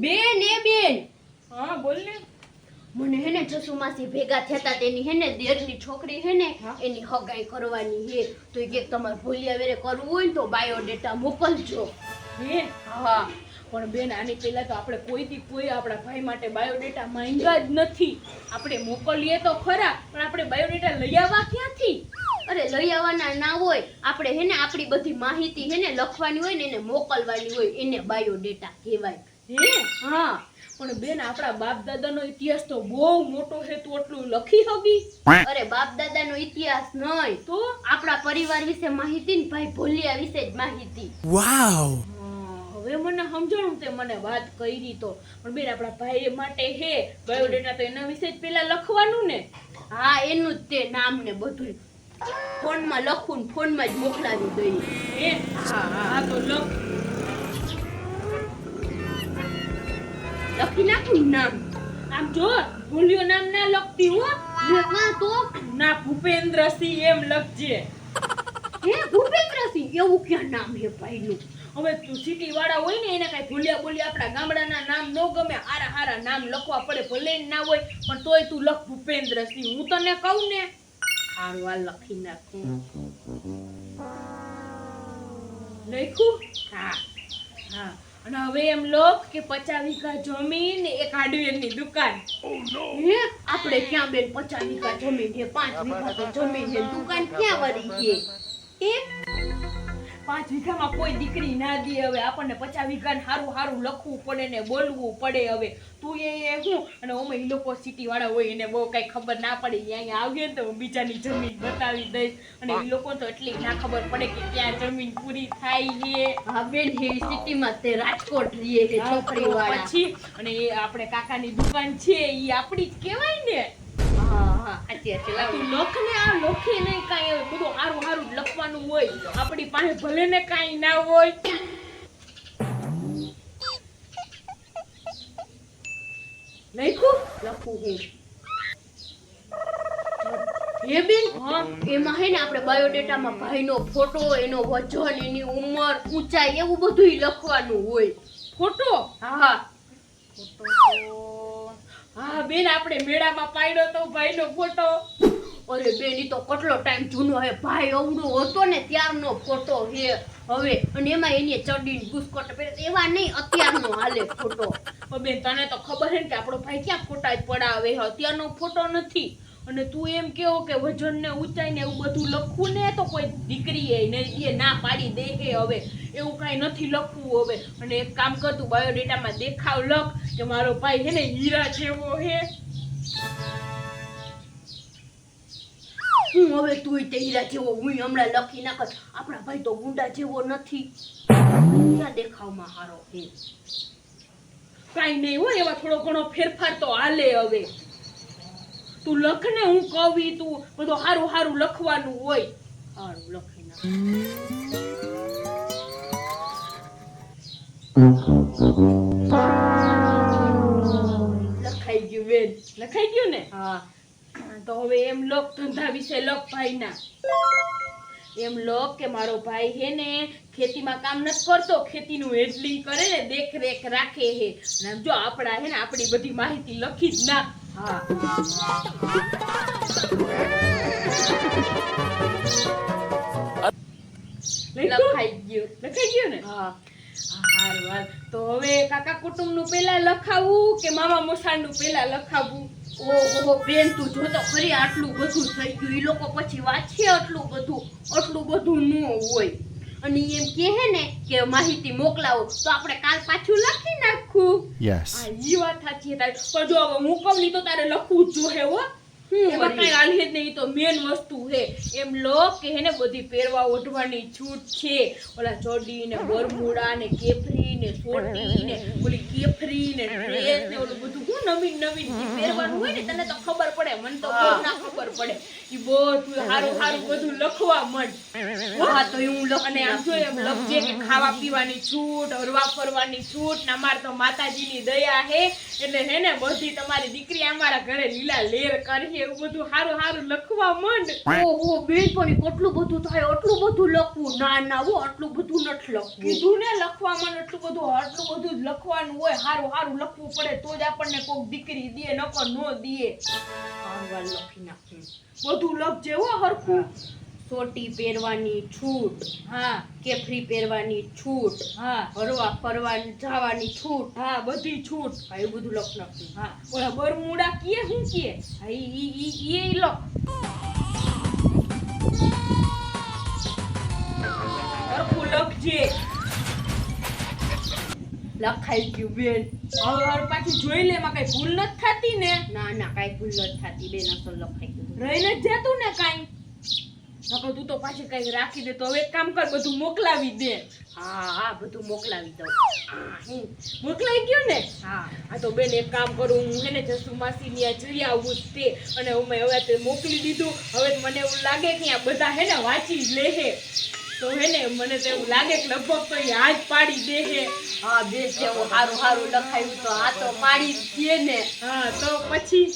બેન એ બેન. હા બોલ ને. મને હે ને જસુમાસી ભેગા થતા તેની હે ને દેરની છોકરી હે ને એની હગાઈ કરવાની હે. તો કે તમારે ભૂલ્યા વેરે કરવું હોય ને તો બાયોડેટા મોકલજો. હે હા. પણ બેન આની પહેલા તો આપણે કોઈથી કોઈ આપણા ભાઈ માટે બાયોડેટા માંગ્યા જ નથી. આપણે મોકલીએ તો ખરા પણ આપણે બાયોડેટા લઈ આવવા ક્યાંથી? અરે લઈ આવવાના ના હોય. આપણે હે ને આપણી બધી માહિતી હે ને લખવાની હોય ને એને મોકલવાની હોય. એને બાયોડેટા કહેવાય. હે? હા. પણ બેન આપણા બાપ દાદાનો ઇતિહાસ તો બહુ મોટો છે તું એટલું લખી હવી અરે બાપ દાદાનો ઇતિહાસ નહીં તો? આપણા પરિવાર વિશે માહિતી ને ભાઈ ભોલિયા વિશે જ માહિતી. વાવ. હવે મને સમજણું તે મને વાત કરી તો. પણ બેન આપણા ભાઈ માટે હે બાયોડેટા તો એના વિશે જ પેલા લખવાનું ને. હા એનું જ તે નામ ને બધું ફોનમાં લખું ને ફોનમાં જ મોકલાવી દઈએ. હે હા હા તો લખ. લખી નાખું નામ? આમ જો ભૂલ્યો નામ ના લખતી હો. હા તો? ના ભૂપેન્દ્રસિંહ એમ લખજે. હે ભૂપેન્દ્રસિંહ? એવું ક્યાં નામ હે ભાઈનું? હવે તું સિટી વાળા હોય ને એને કઈ ભૂલ્યા બોલ્યા આપણા ગામડાના નામ ન ગમે હારા હારા નામ લખવા પડે ભલે ના હોય પણ તોય તું લખ ભૂપેન્દ્રસિંહ. હું તને કહું ને હારું આ લખી નાખું. લખ્યું? હા. હા. અને હવે એમ લો કે પચાસ વીઘા જમીન એક હાર્ડવેરની દુકાન. હે? આપણે ક્યાં બેન પચાસ વીઘા જમીન છે પાંચ વીઘા તો જમીન છે દુકાન ક્યાં વળી છે? પાંચ વીઘામાં કોઈ દીકરી ના દે હવે. આપણને પચાસ વીઘા સારું સારું લખવું પડે ને બોલવું પડે હવે. તું એ એ હું અને ઓમે એ લોકો સિટી વાળા હોય એને બહુ કઈ ખબર ના પડે. અહીંયા આવીએ ને તો હું બીજાની જમીન બતાવી દઈશ. અને એ લોકો તો એટલી ના ખબર પડે કે ક્યાં જમીન પૂરી થાય છે. હા બેન હે સિટીમાં તે રાજકોટ રહીએ છોકરી પછી અને એ આપણે કાકાની દુકાન છે એ આપણી જ કહેવાય ને. સાચી સાચી આ તું લખ ને આ લખે નહીં કાંઈ હવે બધું હારું હારું લખવાનું હોય. આપણી પાસે ભલે ને કાંઈ ના હોય. લખું લખું હું. એમાં હે ને આપણે બાયોડેટામાં ભાઈનો ફોટો એનો વજન એની ઉંમર ઊંચાઈ એવું બધું લખવાનું હોય. ફોટો? હા. ફોટો હા, બેન, આપણે મેળામાં પાડ્યો તો ભાઈનો ફોટો. અરે, બેન, ઈ તો કેટલો ટાઈમ જૂનો હે ભાઈ અવડો હતો ને, ત્યારનો ફોટો હે હવે. અને એમાં એની ચડીને બુસ્કોટ પહેરે એવા નહીં, અત્યારનો હાલે ફોટો. બેન, તને તો ખબર હે કે આપણો ભાઈ ક્યાં ફોટા જ પડાવે અત્યારનો ફોટો નથી. અને તું એમ કેવો કે વજન ને ઊંચાઈ ને એવું બધું લખવું ને, તો કોઈ દીકરી એ ના પાડી દે હે હવે. એવું કાંઈ નથી લખવું હવે. અને એક કામ કર, તું બાયોડેટામાં દેખાવ, લખ. કે મારો ભાઈ છે ને હીરા જેવો હે હું હવે તું તે હીરા જેવો, હું હમણાં લખી નાખત. આપણા ભાઈ તો ગુંડા જેવો નથી. ક્યાં દેખાવમાં હારો હે કાંઈ નહીં હોય એવા થોડો ઘણો ફેરફાર તો હાલે હવે. તું લખ ને હું કવિ તું, બધું હારું હારું લખવાનું હોય. હારું લખી નાખ. લખાઈ ગયું ને? હા. તો હવે એમ લોક ધંધા વિશે લોક ભાઈના. એમ લોક કે મારો ભાઈ હે ને ખેતીમાં કામ નથી કરતો ખેતીનું હેડલિંગ કરે ને દેખરેખ રાખે હે. અને જો આપણા હે ને આપણી બધી માહિતી લખી જ ના હા? લખાઈ ગયું. લખાઈ ગયું ને? હા. તો હવે કાકા કુટુંબનું પેલા લખાવું કે મામા મોસાળનું પેલા લખાવું? ઓહો બેન તું જો તો ખરી આટલું બધું થઈ ગયું. એ લોકો પછી વાંચે આટલું બધું. આટલું બધું ન હોય. અને એમ કહે ને કે માહિતી મોકલાવો તો આપણે કાલ પાછું લખી નાખું. યસ આ ઈ વાત સાચી તારી. પણ જો હવે હું કહું તો તારે લખવું જ જોઈએ હો હું. એમાં કઈ આલી જ નહીં તો મેન વસ્તુ છે એમ લો કે હેને બધી પહેરવા ઓઢવાની છૂટ છે. ઓલા ચોડી ને બરમુડા ને કેફરી ને સોટી ને ઓલી કેફરી ને ડ્રેસ ને ઓલું બધું. હું નવીન નવીન પહેરવાનું હોય ને તને તો ખબર પડે. મને તો ના ખબર પડે. એ બધું સારું સારું બધું લખવા મન હા. તો હું લખી અને આમ જો એમ લખજે કે ખાવા પીવાની છૂટ હરવા ફરવાની છૂટ ને અમારે તો માતાજીની દયા હે. એટલે હે ને બધી તમારી દીકરી અમારા ઘરે લીલા લેર કરીએ એવું બધું હારું હારું લખવા માંડ. ઓહો બેનપણી કેટલું બધું થાય એટલું બધું લખવું ના ના હો આટલું બધું નથી લખવું. કીધું ને લખવા માંડ એટલું બધું આટલું બધું જ લખવાનું હોય હારું હારું લખવું પડે તો જ આપણને કોક દીકરી દે નકર નો દે. હારવાર લખી નાખું બધું લખજે હો હરખું. સોટી પહેરવાની છૂટ હા. કેફરી પહેરવાની છૂટ હા. ફરવા ફરવાની જવાની છૂટ. હા બધી છૂટ. હા એ બધું લખ નાખ્યું હા. ઓલા બરમુડા કીએ શું કીએ? હા ઈ લખ. લખજે. લખાઈ ગયું બેન. હવે હવે પાછી જોઈ લે એમાં કઈ ભૂલ નથી થતી ને? ના ના કઈ ભૂલ નથી થતી. બેન અસલ લખાઈ ગયું. રહીને જ જતું ને કાંઈ? નકર તું તો પાછી કઈ રાખી દે તો હવે એક કામ કર બધું મોકલાવી દે. હા હા બધું મોકલાવી દઉં. હા મોકલાઈ ગયું ને? હા. આ તો બેન એક કામ કરું હું હે ને જસુ માસી ની જઈ આવું તે. અને હું હવે તે મોકલી દીધું. હવે મને એવું લાગે કે આ બધા હે ને વાંચી લે હે. તો હે ને મને તો એવું લાગે કે લગભગ તો હાથ પાડી દે હે. હા બેન હું સારું સારું લખાયું તો આ તો પાડી દે ને. હા તો પછી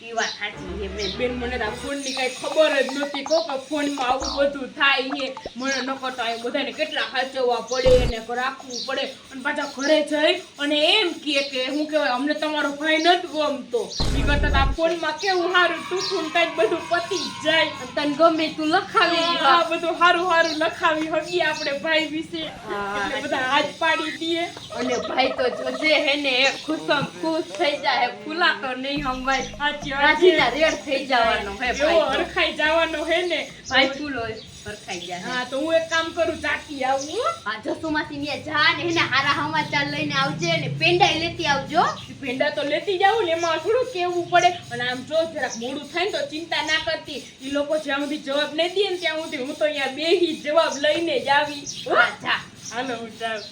ઈ વાત સાચી છે બેન બેન મને તો ફોનની કઈ ખબર જ નહોતી કો કે ફોનમાં આવું બધું થાય છે. મને નકર તો બધાને કેટલા સાચવવા પડે ને રાખવું પડે. અને પાછા ઘરે જઈ અને એમ કહે કે હું કહેવાય અમને તમારો ભાઈ નથી ગમતો. ઈ કરતા આ ફોનમાં કેવું સારું ટૂંકું ને કાંઈક બધું પતી જાય. તને ગમે તું લખાવી હ. બધું સારું સારું લખાવી હગી આપણે ભાઈ વિશે એટલે બધા હાથ પાડી દઈએ. અને ભાઈ તો જોજે હે ને ખુશમ ખુશ થઈ જાય. ફૂલા તો નહીં હમવાય સાચી વાત રેડ થઈ જવાનો હે ભાઈ. હરખાઈ જવાનો હે ને. ભાઈ ફૂલો ફરખાઈ જાય હા. તો હું એક કામ કરું ચાકી આવું હો. જસુમાસી ને જા ને એને હારા સમાચાર લઈને આવજે ને પેંડાઈ લેતી આવજો. પેંડા તો લેતી જાવું ને એમાં થોડું કેવું પડે. અને આમ જો જરાક મોડું થાય ને તો ચિંતા ના કરતી. એ લોકો જ્યાં સુધી જવાબ નહીં દે ને ત્યાં સુધી હું તો અહીંયા બેહી જવાબ લઈને જ આવી. હો. હા જા. હાલો હું જાઉં.